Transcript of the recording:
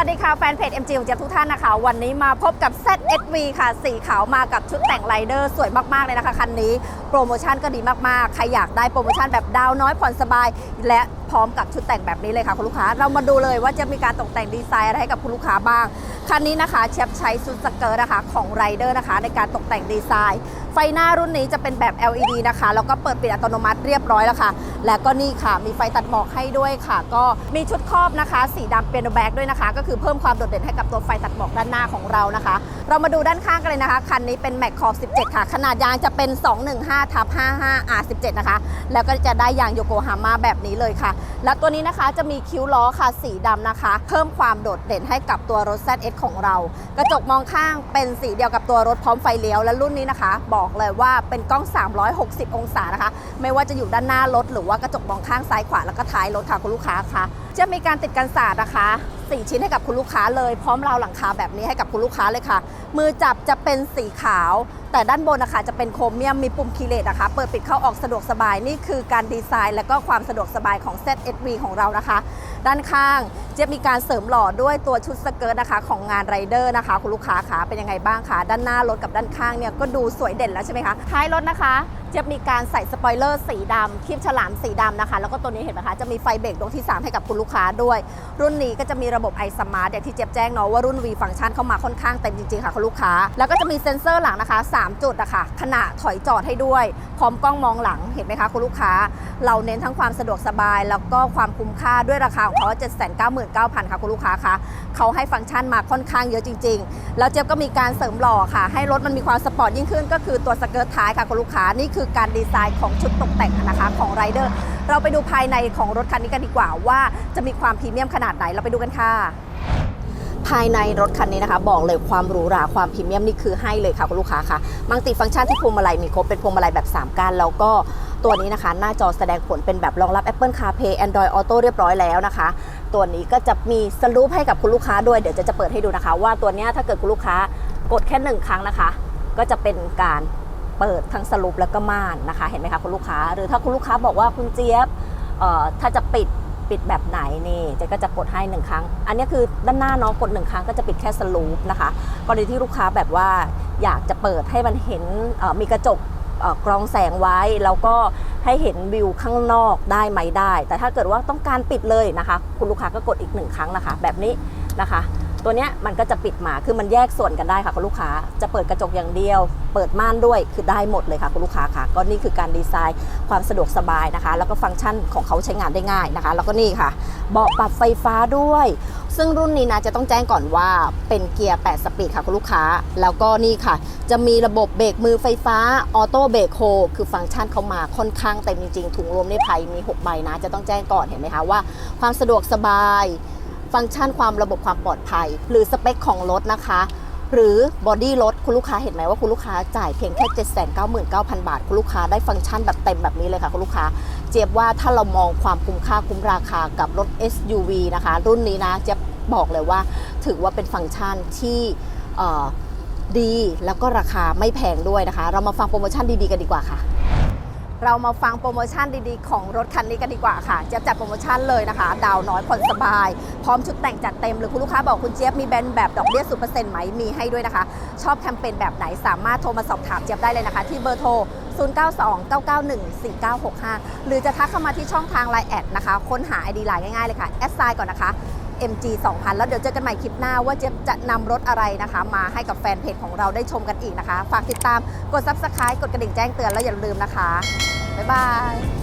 ัสดีค่ะ แฟนเพจ MG ของเจี๊ยบทุกท่านนะคะ วันนี้มาพบกับ ZSV ค่ะ สีขาวมากับชุดแต่งไรเดอร์สวยมาก ๆ เลยนะคะ คันนี้โปรโมชั่นก็ดีมาก ๆ ใครอยากได้โปรโมชั่นแบบดาวน้อยผ่อนสบาย และพร้อมกับชุดแต่งแบบนี้เลยค่ะ คุณลูกค้า เรามาดูเลยว่าจะมีการตกแต่งดีไซน์อะไรให้กับคุณลูกค้าบ้าง คันนี้นะคะเชฟใช้ชุดสเกิร์ตนะคะของไรเดอร์นะคะ ในการตกแต่งดีไซน์ ฟหน้ารุ่นนี้จะเป็นแบบ LED นะคะ แล้วก็เปิดปิดอัตโนมัติเรียบร้อยแล้วค่ะ และก็นี่ค่ะ มีไฟตัดหมอกให้ด้วยค่ะ ก็มีชุดครอบนะคะ สีดำเปียโนแบ็กด้วยนะคะ ก็คือเพิ่มความโดดเด่นให้กับตัวไฟตัดหมอกด้านหน้าของเรานะคะ เรามาดูด้านข้างกันเลยนะคะ คันนี้เป็น Mac Corp 17 ค่ะ ขนาดยางจะเป็น 215ทับ55 R17 นะคะ แล้วก็จะได้ยางโยโกฮาม่าแบบนี้เลยค่ะ และตัวนี้นะคะจะมีคิ้วล้อค่ะสีดำนะคะ เพิ่มความโดดเด่นให้กับตัวรถ ZS ของเรา กระจกมองข้างเป็นสีเดียวกับตัวรถพร้อมไฟเลี้ยวและรุ่นนี้นะคะบอกอกเลยว่าเป็นกล้อง 360 องศานะคะ ไม่ว่าจะอยู่ด้านหน้ารถ หรือว่ากระจกมองข้างซ้ายขวาแล้วก็ท้ายรถค่ะคุณลูกค้าคะจะมีการติดกันศาสตร์นะคะ4ชิ้นให้กับคุณลูกค้าเลย พร้อมราวหลังคาแบบนี้ให้กับคุณลูกค้าเลยค่ะ มือจับจะเป็นสีขาว แต่ด้านบนนะคะจะเป็นโครเมียมมีปุ่มคีย์เลสนะคะ เปิดปิดเข้าออกสะดวกสบายนี่คือการดีไซน์ และก็ความสะดวกสบายของ ZSV ของเรานะคะ ด้านข้าง จะมีการเสริมหล่อด้วยตัวชุดสเกิร์ตนะคะของงานไรเดอร์นะคะ คุณลูกค้าคะเป็นยังไงบ้างคะด้านหน้ารถกับด้านข้างเนี่ยก็ดูสวยเด่นแล้วใช่ไหมคะท้ายรถนะคะจะมีการใส่สปอยเลอร์สีดำคลิปฉลามสีดำนะคะ แล้วก็ตัวนี้เห็นไหมคะจะมีไฟเบรกดวงที่ 3 ให้กับคุณลูกค้าด้วย รุ่นนี้ก็จะมีระบบ i Smart อย่างที่เจี๊ยบแจ้งเนาะว่ารุ่น V ฟังก์ชันเข้ามาค่อนข้างเต็มจริงๆค่ะคุณลูกค้า แล้วก็จะมีเซ็นเซอร์หลังนะคะ 3 จุดนะคะขณะถอยจอดให้ด้วย พร้อมกล้องมองหลังเห็นไหมคะคุณลูกค้า เราเน้นทั้งความสะดวกสบาย แล้วก็ความคุ้มค่าด้วยราคาของเขา799,000 ค่ะคุณลูกค้าคะเขาให้ฟังก์ชันมาค่อนข้างเยอะจริง ๆ แล้วเจี๊ยบก็มีการเสริมหล่อค่ะ ให้รถมันมีความสปอร์ตยิ่งขึ้น ก็คือตัวสเกิร์ตท้ายค่ะคุณลูกค้านี่คือการดีไซน์ของชุดตกแต่งนะคะของไรเดอร์เราไปดูภายในของรถคันนี้กันดีกว่า ว่าจะมีความพรีเมียมขนาดไหนเราไปดูกันค่ะภายในรถคันนี้นะคะ บอกเลยความหรูหราความพรีเมียมนี่คือให้เลยค่ะคุณลูกค้าค่ะมังติฟังก์ชันที่พวงมาลัยมีครบเป็นพวงมาลัยแบบ 3ก้านแล้วก็ตัวนี้นะคะ หน้าจอแสดงผลเป็นแบบรองรับ Apple CarPlay Android Auto เรียบร้อยแล้วนะคะ ตัวนี้ก็จะมีสลูปให้กับคุณลูกค้าด้วยเดี๋ยวจะจะเปิดให้ดูนะคะ ว่าตัวนี้ถ้าเกิดคุณลูกค้ากดแค่หนึ่งครั้งนะคะ ก็จะเป็นการเปิดทั้งสลูปแล้วก็ม่านนะคะ เห็นไหมคะคุณลูกค้า หรือถ้าคุณลูกค้าบอกว่าคุณเจี๊ยบถ้าจะปิดปิดแบบไหนนี่เจ๊ก็จะกดให้หนึ่งครั้ง อันนี้คือด้านหน้าเนาะกดหนึ่งครั้งก็จะปิดแค่สลูปนะคะกรณีที่ลูกค้าแบบว่าอยากจะเปิดให้มันเห็นมีกระจก กรองแสงไว้ แล้วก็ให้เห็นวิวข้างนอกได้ไหมได้ แต่ถ้าเกิดว่าต้องการปิดเลยนะคะ คุณลูกค้าก็กดอีกหนึ่งครั้งนะคะ แบบนี้นะคะ ตัวเนี้ยมันก็จะปิดมาคือมันแยกส่วนกันได้ค่ะคุณลูกค้าจะเปิดกระจกอย่างเดียว เปิดม่านด้วยคือได้หมดเลยค่ะคุณลูกค้าค่ะ ก็นี่คือการดีไซน์ความสะดวกสบายนะคะ แล้วก็ฟังก์ชันของเขาใช้งานได้ง่ายนะคะ แล้วก็นี่ค่ะ เบาะปรับไฟฟ้าด้วย ซึ่งรุ่นนี้นะจะต้องแจ้งก่อนว่าเป็นเกียร์ 8 สปีดค่ะคุณลูกค้า แล้วก็นี่ค่ะ จะมีระบบเบรกมือไฟฟ้าออโต้เบรกโฮคือฟังก์ชันเขามาค่อนข้างเต็มจริงๆถุงลมในภัยมี 6 ใบนะ จะต้องแจ้งก่อนเห็นไหมคะว่า ความสะดวกสบาย ฟังก์ชันความระบบความปลอดภัย หรือสเปคของรถนะคะหรือบอดี้รถคุณลูกค้าเห็นไหมว่าคุณลูกค้าจ่ายเพียงแค่ 799,000 บาท คุณลูกค้าได้ฟังก์ชันแบบเต็มแบบนี้เลยค่ะ คุณลูกค้า เจี๊ยบว่าถ้าเรามองความคุ้มค่าคุ้มราคากับรถ SUV นะคะ รุ่นนี้นะเจี๊ยบบอกเลยว่าถือว่าเป็นฟังก์ชันที่ดีแล้วก็ราคาไม่แพงด้วยนะคะ เรามาฟังโปรโมชั่นดีๆกันดีกว่าค่ะ เรามาฟังโปรโมชั่นดีๆ ของรถคันนี้กันดีกว่าค่ะเจี๊ยบจัดโปรโมชั่นเลยนะคะ ดาวน้อยผ่อนสบาย พร้อมชุดแต่งจัดเต็มหรือคุณลูกค้าบอกคุณเจี๊ยบมีแบนด์แบบดอกเบี้ยศูนเปอร์เซ็นต์ไหมมีให้ด้วยนะคะ ชอบแคมเปญแบบไหนสามารถโทรมาสอบถามเจี๊ยบได้เลยนะคะ ที่เบอร์โทร 0929914965 หรือจะทักเข้ามาที่ช่องทาง Line แอดนะคะ ค้นหา ID ไลน์ง่ายๆเลยค่ะแอดไซน์ก่อนนะคะ MG 2000 แล้วเดี๋ยวเจอกันใหม่คลิปหน้าว่าเจ๊จะนำรถอะไรนะคะ มาให้กับแฟนเพจของเราได้ชมกันอีกนะคะ ฝากติดตามกด Subscribe กดกระดิ่งแจ้งเตือนแล้วอย่าลืมนะคะ บ๊ายบาย